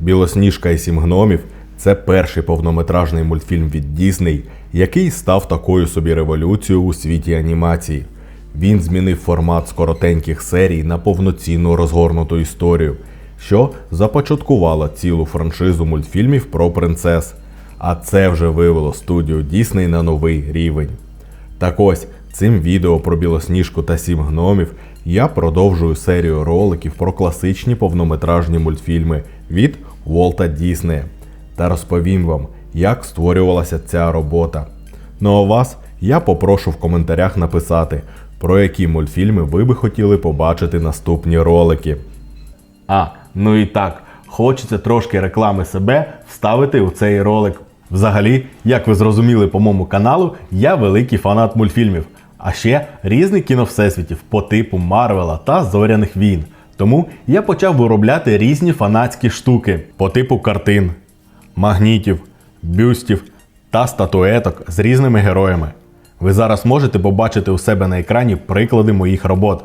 Білосніжка і сім гномів це перший повнометражний мультфільм від Дісней, який став такою собі революцією у світі анімації. Він змінив формат з коротеньких серій на повноцінну розгорнуту історію, що започаткувала цілу франшизу мультфільмів про принцес. А це вже вивело студію Дісней на новий рівень. Так ось цим відео про білосніжку та сім гномів я продовжую серію роликів про класичні повнометражні мультфільми від Волта Діснея та розповім вам, як створювалася ця робота. Ну а вас я попрошу в коментарях написати, про які мультфільми ви би хотіли побачити наступні ролики. А, ну і так, хочеться трошки реклами себе вставити у цей ролик. Взагалі, як ви зрозуміли по моєму каналу, я великий фанат мультфільмів, а ще різних кіновсесвітів по типу Марвела та Зоряних війн. Тому я почав виробляти різні фанатські штуки по типу картин, магнітів, бюстів та статуеток з різними героями. Ви зараз можете побачити у себе на екрані приклади моїх робот.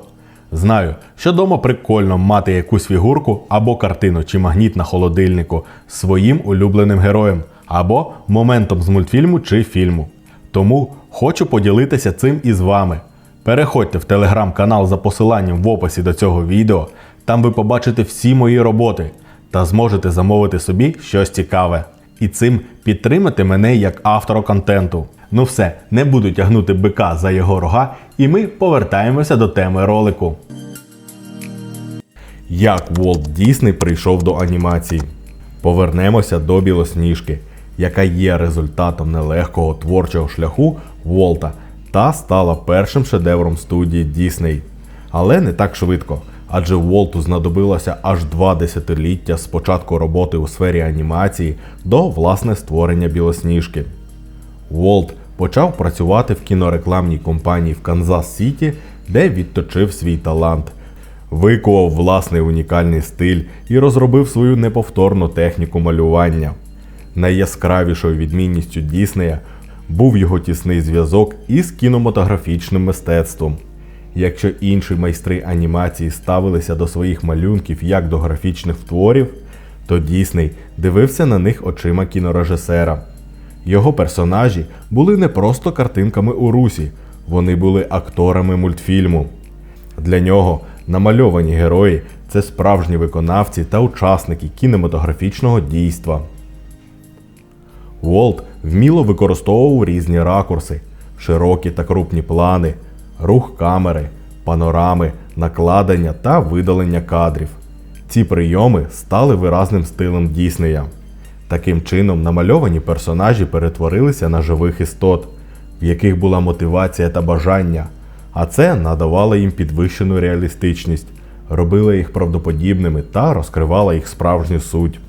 Знаю, що дома прикольно мати якусь фігурку або картину чи магніт на холодильнику з своїм улюбленим героєм, або моментом з мультфільму чи фільму. Тому хочу поділитися цим із вами. Переходьте в телеграм-канал за посиланням в описі до цього відео, там ви побачите всі мої роботи та зможете замовити собі щось цікаве. І цим підтримати мене як автора контенту. Ну все, не буду тягнути бика за його рога, і ми повертаємося до теми ролику. Як Волт Дісней прийшов до анімації? Повернемося до білосніжки, яка є результатом нелегкого творчого шляху Волта та стала першим шедевром студії Дісней. Але не так швидко, адже Волту знадобилося аж два десятиліття з початку роботи у сфері анімації до власне створення білосніжки. Волт почав працювати в кінорекламній компанії в Канзас Сіті, де відточив свій талант, викував власний унікальний стиль і розробив свою неповторну техніку малювання. Найяскравішою відмінністю Діснея був його тісний зв'язок із кінематографічним мистецтвом. Якщо інші майстри анімації ставилися до своїх малюнків як до графічних творів, то Дісней дивився на них очима кінорежисера. Його персонажі були не просто картинками у русі, вони були акторами мультфільму. Для нього намальовані герої це справжні виконавці та учасники кінематографічного дійства. Волт вміло використовував різні ракурси, широкі та крупні плани, рух камери, панорами, накладення та видалення кадрів. Ці прийоми стали виразним стилем Діснея. Таким чином, намальовані персонажі перетворилися на живих істот, в яких була мотивація та бажання, а це надавало їм підвищену реалістичність, робило їх правдоподібними та розкривало їх справжню суть.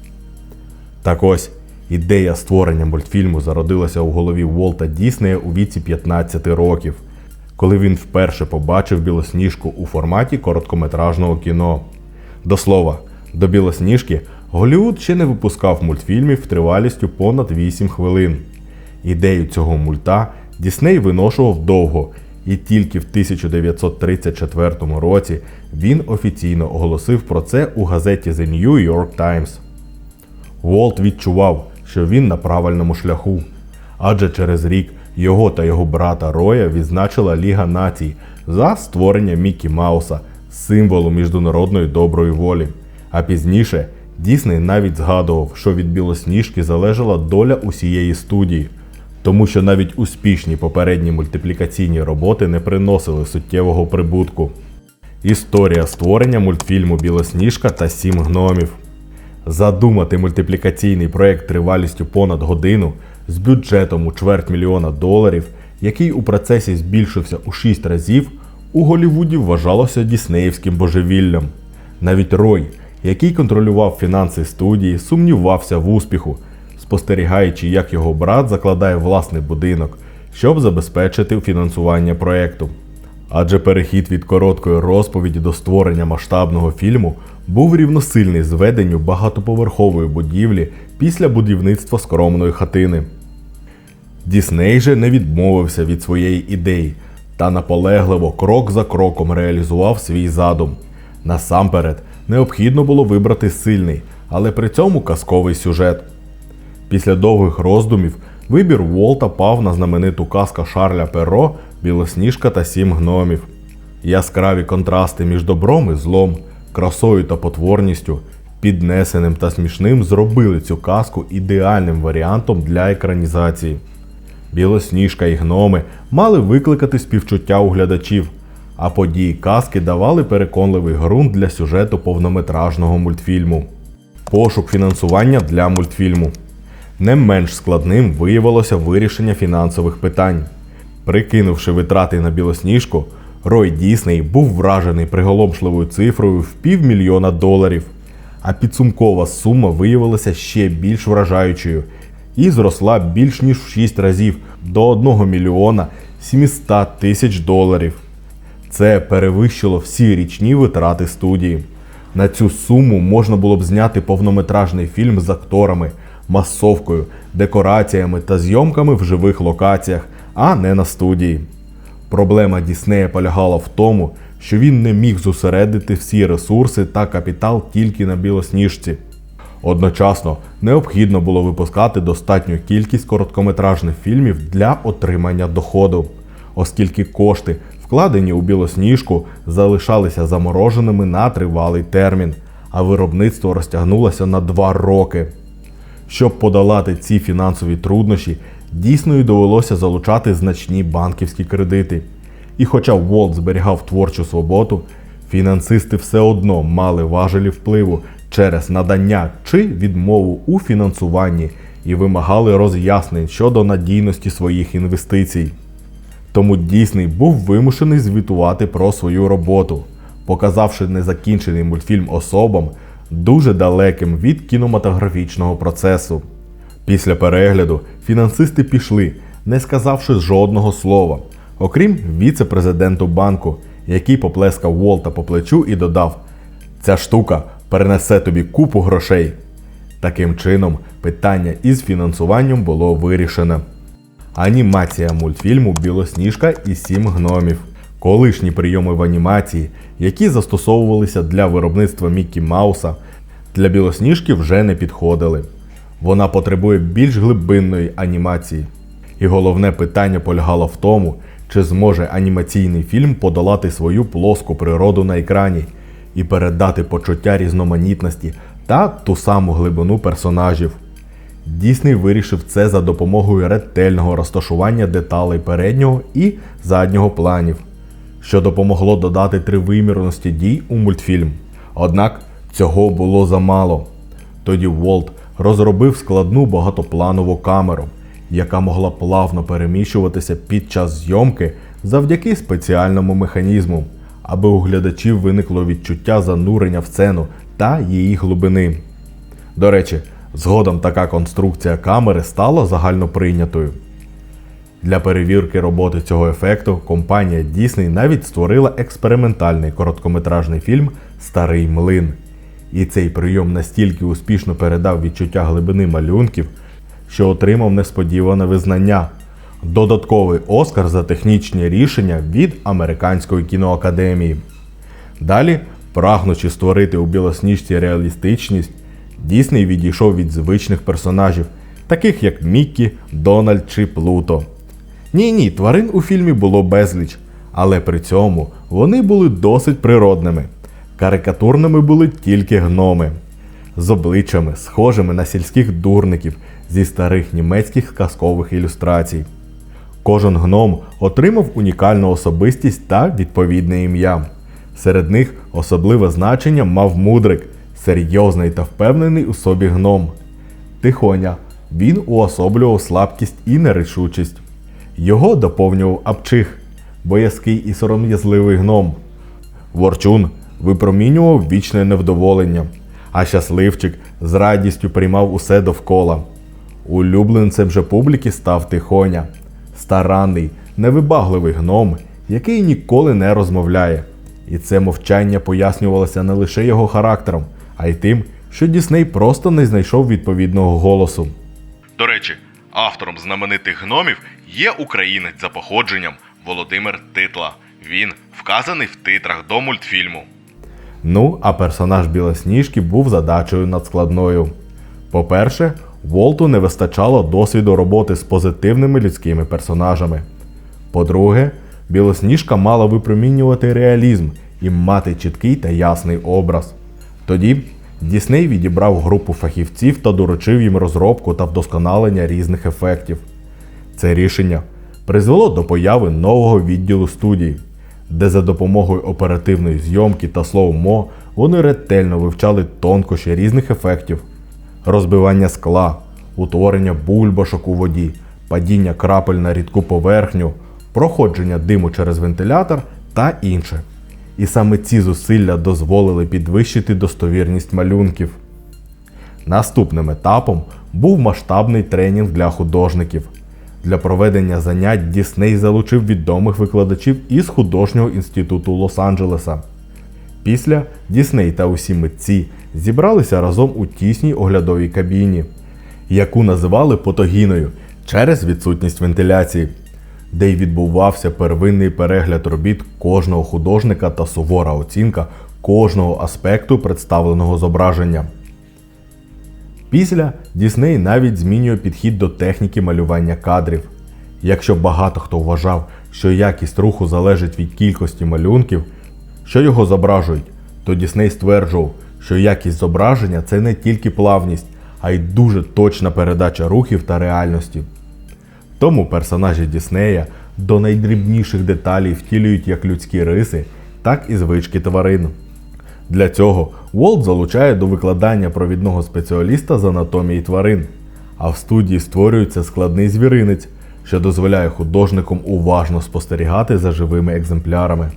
Так ось, ідея створення мультфільму зародилася у голові Волта Діснея у віці 15 років, коли він вперше побачив білосніжку у форматі короткометражного кіно. До слова, до білосніжки Голлівуд ще не випускав мультфільмів тривалістю понад 8 хвилин. Ідею цього мульта Дісней виношував довго, і тільки в 1934 році він офіційно оголосив про це у газеті The New York Times. Волт відчував, що він на правильному шляху, адже через рік його та його брата Роя відзначила Ліга націй за створення Мікі Мауса, символу міжнародної доброї волі. А пізніше Дісней навіть згадував, що від білосніжки залежала доля усієї студії, тому що навіть успішні попередні мультиплікаційні роботи не приносили суттєвого прибутку. Історія створення мультфільму Білосніжка та Сім гномів. Задумати мультиплікаційний проект тривалістю понад годину з бюджетом у чверть мільйона доларів, який у процесі збільшився у 6 разів, у Голлівуді вважалося діснеївським божевіллям. Навіть Рой, який контролював фінанси студії, сумнівався в успіху, спостерігаючи, як його брат закладає власний будинок, щоб забезпечити фінансування проекту. Адже перехід від короткої розповіді до створення масштабного фільму був рівносильний зведенню багатоповерхової будівлі після будівництва скромної хатини. Дісней же не відмовився від своєї ідеї та наполегливо крок за кроком реалізував свій задум. Насамперед, необхідно було вибрати сильний, але при цьому казковий сюжет. Після довгих роздумів вибір Волта пав на знамениту казку Шарля Перо Білосніжка та сім гномів. Яскраві контрасти між добром і злом, красою та потворністю, піднесеним та смішним зробили цю казку ідеальним варіантом для екранізації. Білосніжка і гноми мали викликати співчуття у глядачів, а події казки давали переконливий ґрунт для сюжету повнометражного мультфільму. Пошук фінансування для мультфільму. Не менш складним виявилося вирішення фінансових питань. Прикинувши витрати на білосніжку, Рой Дісней був вражений приголомшливою цифрою в півмільйона доларів, а підсумкова сума виявилася ще більш вражаючою і зросла більш ніж в 6 разів до 1 мільйона 700 тисяч доларів. Це перевищило всі річні витрати студії. На цю суму можна було б зняти повнометражний фільм з акторами, масовкою, декораціями та зйомками в живих локаціях, а не на студії. Проблема Діснея полягала в тому, що він не міг зосередити всі ресурси та капітал тільки на білосніжці. Одночасно необхідно було випускати достатню кількість короткометражних фільмів для отримання доходу, оскільки кошти, вкладені у білосніжку, залишалися замороженими на тривалий термін, а виробництво розтягнулося на два роки. Щоб подолати ці фінансові труднощі, дійсно й довелося залучати значні банківські кредити. І хоча Волт зберігав творчу свободу, фінансисти все одно мали важелі впливу через надання чи відмову у фінансуванні і вимагали роз'яснень щодо надійності своїх інвестицій. Тому Дійсний був вимушений звітувати про свою роботу, показавши незакінчений мультфільм особам, дуже далеким від кінематографічного процесу. Після перегляду фінансисти пішли, не сказавши жодного слова, окрім віце-президенту банку, який поплескав Волта по плечу і додав: Ця штука перенесе тобі купу грошей. Таким чином, питання із фінансуванням було вирішене. Анімація мультфільму Білосніжка і сім гномів. Колишні прийоми в анімації, які застосовувалися для виробництва Міккі Мауса, для білосніжки вже не підходили. Вона потребує більш глибинної анімації. І головне питання полягало в тому, чи зможе анімаційний фільм подолати свою плоску природу на екрані і передати почуття різноманітності та ту саму глибину персонажів. Дійсний вирішив це за допомогою ретельного розташування деталей переднього і заднього планів, що допомогло додати тривимірності дій у мультфільм. Однак цього було замало. Тоді Волт розробив складну багатопланову камеру, яка могла плавно переміщуватися під час зйомки завдяки спеціальному механізму, аби у глядачів виникло відчуття занурення в сцену та її глибини. До речі, згодом така конструкція камери стала загальноприйнятою. Для перевірки роботи цього ефекту компанія Disney навіть створила експериментальний короткометражний фільм Старий млин. І цей прийом настільки успішно передав відчуття глибини малюнків, що отримав несподіване визнання. Додатковий Оскар за технічні рішення від Американської кіноакадемії. Далі, прагнучи створити у білосніжці реалістичність, Дісней відійшов від звичних персонажів, таких як Міккі, Дональд чи Плуто. Ні, ні, тварин у фільмі було безліч, але при цьому вони були досить природними. Карикатурними були тільки гноми, з обличчями, схожими на сільських дурників зі старих німецьких казкових ілюстрацій. Кожен гном отримав унікальну особистість та відповідне ім'я. Серед них особливе значення мав мудрик, серйозний та впевнений у собі гном. Тихоня. Він уособлював слабкість і нерішучість. Його доповнював Апчих, боязкий і сором'язливий гном. Ворчун випромінював вічне невдоволення, а щасливчик з радістю приймав усе довкола. Улюбленцем же публіки став Тихоня, старанний, невибагливий гном, який ніколи не розмовляє. І це мовчання пояснювалося не лише його характером, а й тим, що Дісней просто не знайшов відповідного голосу. До речі, автором знаменитих гномів є українець за походженням Володимир Титла. Він вказаний в титрах до мультфільму. Ну, а персонаж Білосніжки був задачею надскладною. По-перше, Волту не вистачало досвіду роботи з позитивними людськими персонажами. По-друге, Білосніжка мала випромінювати реалізм і мати чіткий та ясний образ. Тоді Дісней відібрав групу фахівців та доручив їм розробку та вдосконалення різних ефектів. Це рішення призвело до появи нового відділу студії, де за допомогою оперативної зйомки та слоумо вони ретельно вивчали тонкощі різних ефектів, розбивання скла, утворення бульбашок у воді, падіння крапель на рідку поверхню, проходження диму через вентилятор та інше. І саме ці зусилля дозволили підвищити достовірність малюнків. Наступним етапом був масштабний тренінг для художників. Для проведення занять Дісней залучив відомих викладачів із художнього інституту Лос-Анджелеса. Після Дісней та усі митці зібралися разом у тісній оглядовій кабіні, яку називали потогіною через відсутність вентиляції, де й відбувався первинний перегляд робіт кожного художника та сувора оцінка кожного аспекту представленого зображення. Після Дісней навіть змінює підхід до техніки малювання кадрів. Якщо багато хто вважав, що якість руху залежить від кількості малюнків, що його зображують, то Дісней стверджував, що якість зображення це не тільки плавність, а й дуже точна передача рухів та реальності. Тому персонажі Діснея до найдрібніших деталей втілюють як людські риси, так і звички тварин. Для цього Волт залучає до викладання провідного спеціаліста з анатомії тварин, а в студії створюється складний звіринець, що дозволяє художникам уважно спостерігати за живими екземплярами.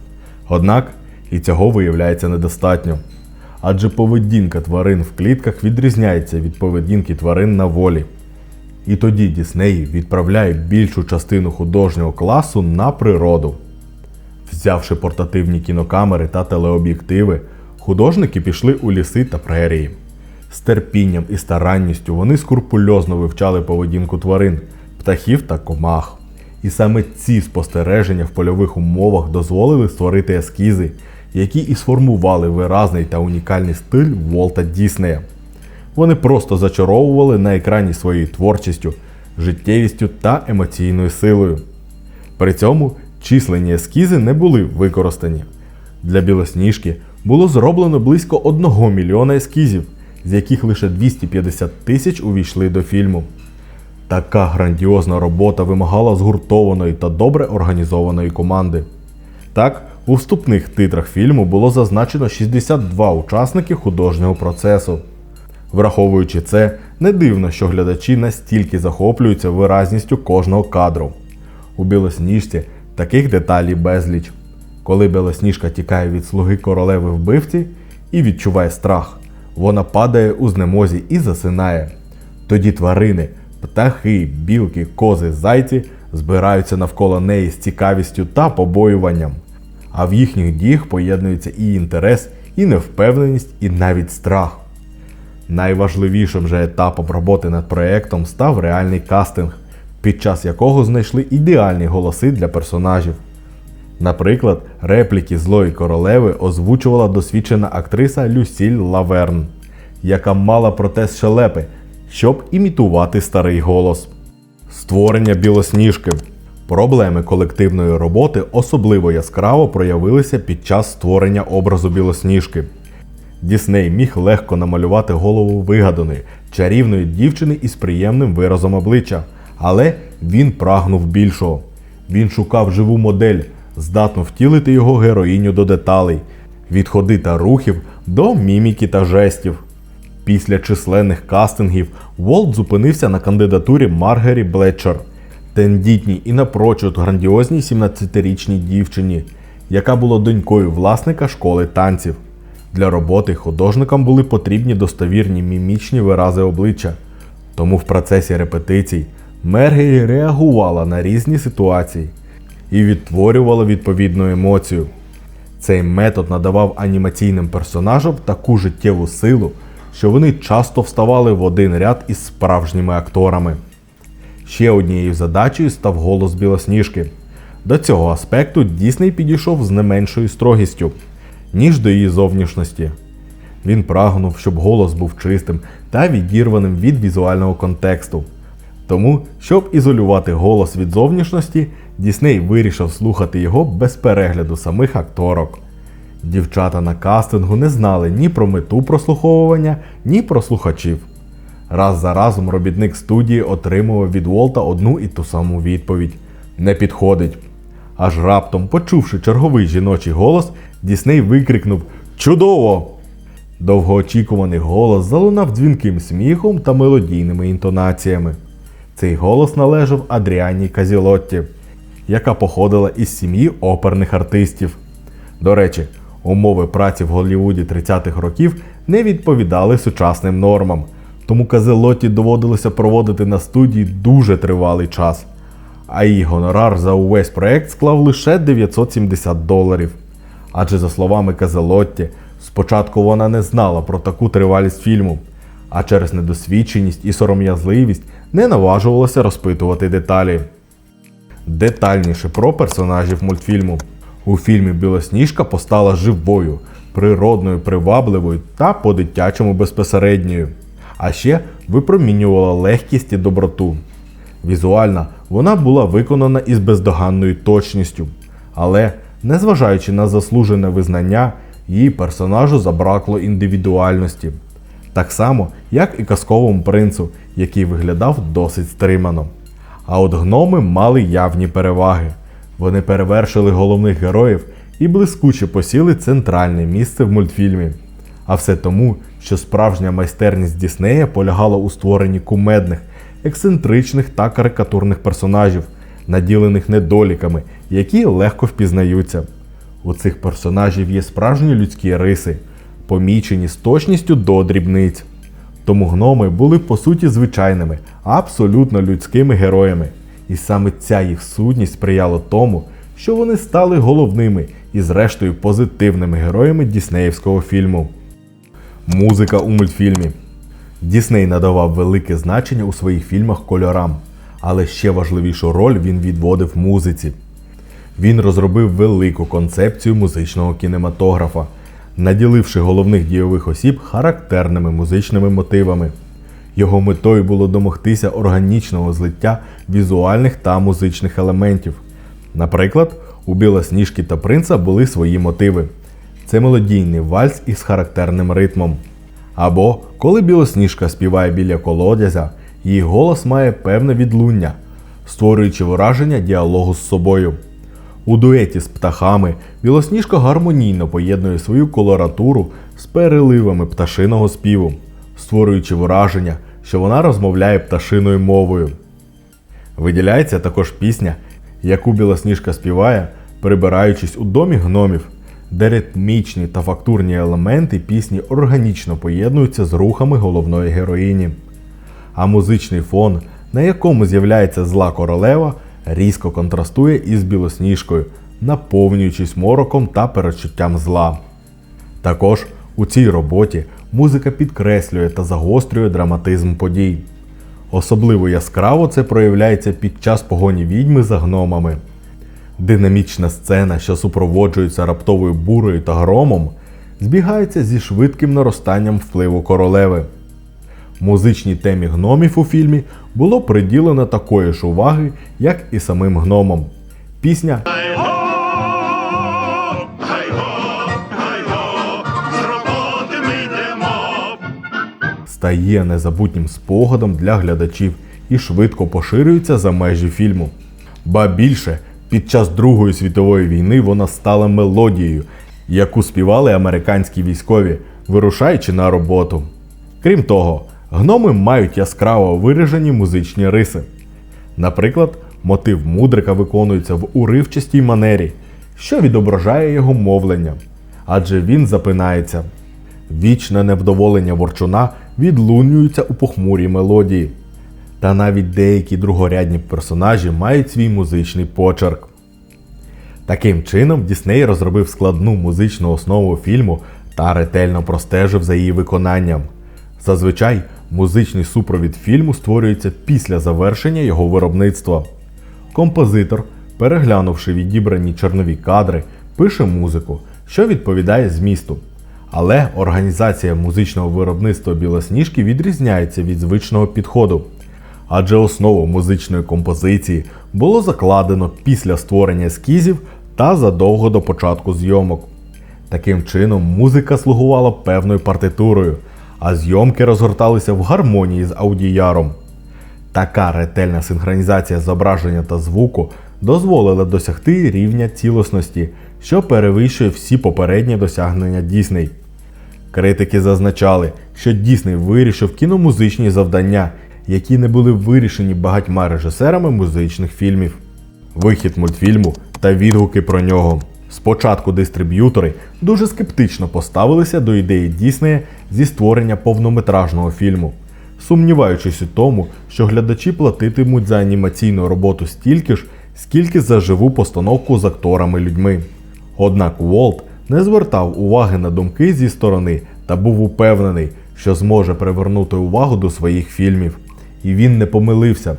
Однак і цього виявляється недостатньо. Адже поведінка тварин в клітках відрізняється від поведінки тварин на волі. І тоді Дісней відправляє більшу частину художнього класу на природу. Взявши портативні кінокамери та телеоб'єктиви, художники пішли у ліси та прерії. З терпінням і старанністю вони скрупульозно вивчали поведінку тварин, птахів та комах. І саме ці спостереження в польових умовах дозволили створити ескізи, які і сформували виразний та унікальний стиль Волта Діснея. Вони просто зачаровували на екрані своєю творчістю, життєвістю та емоційною силою. При цьому численні ескізи не були використані. Для білосніжки було зроблено близько 1 мільйона ескізів, з яких лише 250 тисяч увійшли до фільму. Така грандіозна робота вимагала згуртованої та добре організованої команди. Так, у вступних титрах фільму було зазначено 62 учасники художнього процесу. Враховуючи це, не дивно, що глядачі настільки захоплюються виразністю кожного кадру. У білосніжці таких деталей безліч. Коли білосніжка тікає від слуги королеви вбивці і відчуває страх, вона падає у знемозі і засинає. Тоді тварини, птахи, білки, кози, зайці збираються навколо неї з цікавістю та побоюванням. А в їхніх діях поєднується і інтерес, і невпевненість, і навіть страх. Найважливішим же етапом роботи над проєктом став реальний кастинг, під час якого знайшли ідеальні голоси для персонажів. Наприклад, репліки злої королеви озвучувала досвідчена актриса Люсіль Лаверн, яка мала протез щелепи, щоб імітувати старий голос. Створення білосніжки. Проблеми колективної роботи особливо яскраво проявилися під час створення образу білосніжки. Дісней міг легко намалювати голову вигаданої, чарівної дівчини із приємним виразом обличчя, але він прагнув більшого. Він шукав живу модель, здатну втілити його героїню до деталей, від ходи та рухів до міміки та жестів. Після численних кастингів Волт зупинився на кандидатурі Маргері Блетчер, тендітній і напрочуд грандіозній 17-річній дівчині, яка була донькою власника школи танців. Для роботи художникам були потрібні достовірні мімічні вирази обличчя. Тому в процесі репетицій Мергері реагувала на різні ситуації і відтворювала відповідну емоцію. Цей метод надавав анімаційним персонажам таку життєву силу, що вони часто вставали в один ряд із справжніми акторами. Ще однією задачею став голос Білосніжки. До цього аспекту Дісней підійшов з не меншою строгістю. ніж до її зовнішності. Він прагнув, щоб голос був чистим та відірваним від візуального контексту. Тому, щоб ізолювати голос від зовнішності, Дісней вирішив слухати його без перегляду самих акторок. Дівчата на кастингу не знали ні про мету прослуховування, ні про слухачів. Раз за разом робітник студії отримував від Волта одну і ту саму відповідь: не підходить. Аж раптом, почувши черговий жіночий голос, Дісней викрикнув Чудово! Довгоочікуваний голос залунав дзвінким сміхом та мелодійними інтонаціями. Цей голос належав Адріані Казілотті, яка походила із сім'ї оперних артистів. До речі, умови праці в Голлівуді 30-х років не відповідали сучасним нормам, тому Казелотті доводилося проводити на студії дуже тривалий час, а її гонорар за увесь проект склав лише 970 доларів. Адже, за словами Казелотті, спочатку вона не знала про таку тривалість фільму, а через недосвідченість і сором'язливість не наважувалася розпитувати деталі. Детальніше про персонажів мультфільму. У фільмі Білосніжка постала живою, природною, привабливою та по-дитячому безпосередньою. А ще випромінювала легкість і доброту. Візуально вона була виконана із бездоганною точністю, але, незважаючи на заслужене визнання, її персонажу забракло індивідуальності. Так само, як і казковому принцу, який виглядав досить стримано. А от гноми мали явні переваги. Вони перевершили головних героїв і блискуче посіли центральне місце в мультфільмі. А все тому, що справжня майстерність Діснея полягала у створенні кумедних, ексцентричних та карикатурних персонажів, наділених недоліками, які легко впізнаються. У цих персонажів є справжні людські риси, помічені з точністю до дрібниць. Тому гноми були по суті звичайними, абсолютно людськими героями. І саме ця їх сутність сприяла тому, що вони стали головними і, зрештою, позитивними героями діснеївського фільму. Музика у мультфільмі. Дісней надавав велике значення у своїх фільмах кольорам, але ще важливішу роль він відводив музиці. Він розробив велику концепцію музичного кінематографа, наділивши головних дійових осіб характерними музичними мотивами. Його метою було домогтися органічного злиття візуальних та музичних елементів. Наприклад, у Білосніжки та принца були свої мотиви. Це мелодійний вальс із характерним ритмом. Або коли Білосніжка співає біля колодязя, її голос має певне відлуння, створюючи враження діалогу з собою. У дуеті з птахами Білосніжка гармонійно поєднує свою колоратуру з переливами пташиного співу, створюючи враження, що вона розмовляє пташиною мовою. Виділяється також пісня, яку Білосніжка співає, прибираючись у домі гномів, де ритмічні та фактурні елементи пісні органічно поєднуються з рухами головної героїні. А музичний фон, на якому з'являється зла королева, різко контрастує із білосніжкою, наповнюючись мороком та перечуттям зла. Також у цій роботі музика підкреслює та загострює драматизм подій. Особливо яскраво це проявляється під час погоні відьми за гномами. Динамічна сцена, що супроводжується раптовою бурою та громом, збігається зі швидким наростанням впливу королеви. Музичній темі гномів у фільмі було приділено такої ж уваги, як і самим гномам. Пісня стає незабутнім спогадом для глядачів і швидко поширюється за межі фільму. Ба більше, під час Другої світової війни вона стала мелодією, яку співали американські військові, вирушаючи на роботу. Крім того, гноми мають яскраво виражені музичні риси. Наприклад, мотив мудрика виконується в уривчастій манері, що відображає його мовлення, адже він запинається. Вічне невдоволення ворчуна відлунюється у похмурій мелодії. Та навіть деякі другорядні персонажі мають свій музичний почерк. Таким чином, Дісней розробив складну музичну основу фільму та ретельно простежив за її виконанням. Зазвичай музичний супровід фільму створюється після завершення його виробництва. Композитор, переглянувши відібрані чорнові кадри, пише музику, що відповідає змісту. Але організація музичного виробництва білосніжки відрізняється від звичного підходу. Адже основу музичної композиції було закладено після створення ескізів та задовго до початку зйомок. Таким чином, музика слугувала певною партитурою, а зйомки розгорталися в гармонії з аудіяром. Така ретельна синхронізація зображення та звуку дозволила досягти рівня цілісності, що перевищує всі попередні досягнення Дісней. Критики зазначали, що Дісней вирішив кіномузичні завдання, які не були вирішені багатьма режисерами музичних фільмів. Вихід мультфільму та відгуки про нього. Спочатку дистриб'ютори дуже скептично поставилися до ідеї Діснея зі створення повнометражного фільму, сумніваючись у тому, що глядачі платитимуть за анімаційну роботу стільки ж, скільки за живу постановку з акторами людьми. Однак Уолт не звертав уваги на думки зі сторони та був упевнений, що зможе привернути увагу до своїх фільмів. І він не помилився.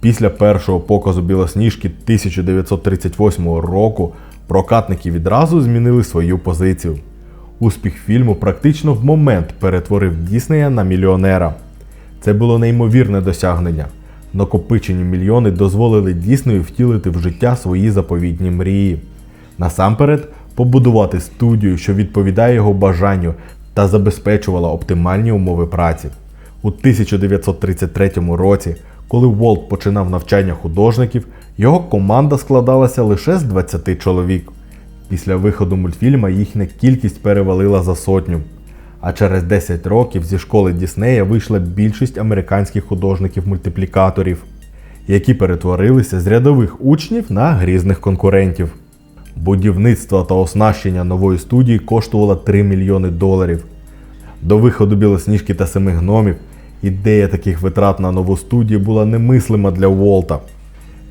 Після першого показу Білосніжки 1938 року прокатники відразу змінили свою позицію. Успіх фільму практично в момент перетворив Діснея на мільйонера. Це було неймовірне досягнення. Накопичені мільйони дозволили Діснею втілити в життя свої заповітні мрії. Насамперед, побудувати студію, що відповідає його бажанню та забезпечувала оптимальні умови праці. У 1933 році, коли Волт починав навчання художників, його команда складалася лише з 20 чоловік. Після виходу мультфільма їхня кількість перевалила за сотню. А через 10 років зі школи Діснея вийшла більшість американських художників-мультиплікаторів, які перетворилися з рядових учнів на грізних конкурентів. Будівництво та оснащення нової студії коштувало 3 мільйони доларів. До виходу Білосніжки та Семи гномів ідея таких витрат на нову студію була немислима для Уолта.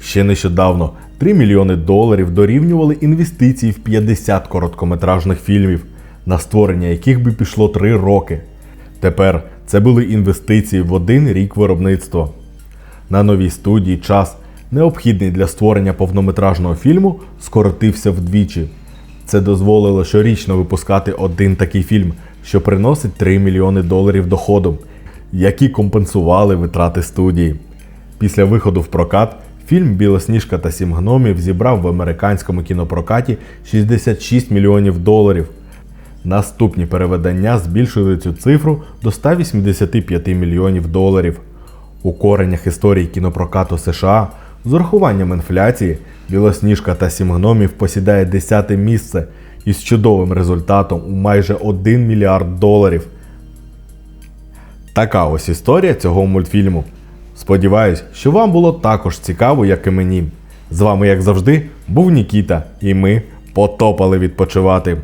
Ще нещодавно 3 мільйони доларів дорівнювали інвестиції в 50 короткометражних фільмів, на створення яких би пішло 3 роки. Тепер це були інвестиції в один рік виробництва. На новій студії час, необхідний для створення повнометражного фільму, скоротився вдвічі. Це дозволило щорічно випускати один такий фільм, що приносить 3 мільйони доларів доходу, які компенсували витрати студії. Після виходу в прокат фільм Білосніжка та Сім гномів зібрав в американському кінопрокаті 66 мільйонів доларів. Наступні переведення збільшили цю цифру до 185 мільйонів доларів. У коренях історії кінопрокату США з урахуванням інфляції Білосніжка та Сім гномів посідає 10 місце із чудовим результатом у майже 1 мільярд доларів. Така ось історія цього мультфільму. Сподіваюсь, що вам було також цікаво, як і мені. З вами, як завжди, був Нікіта, і ми потопали відпочивати.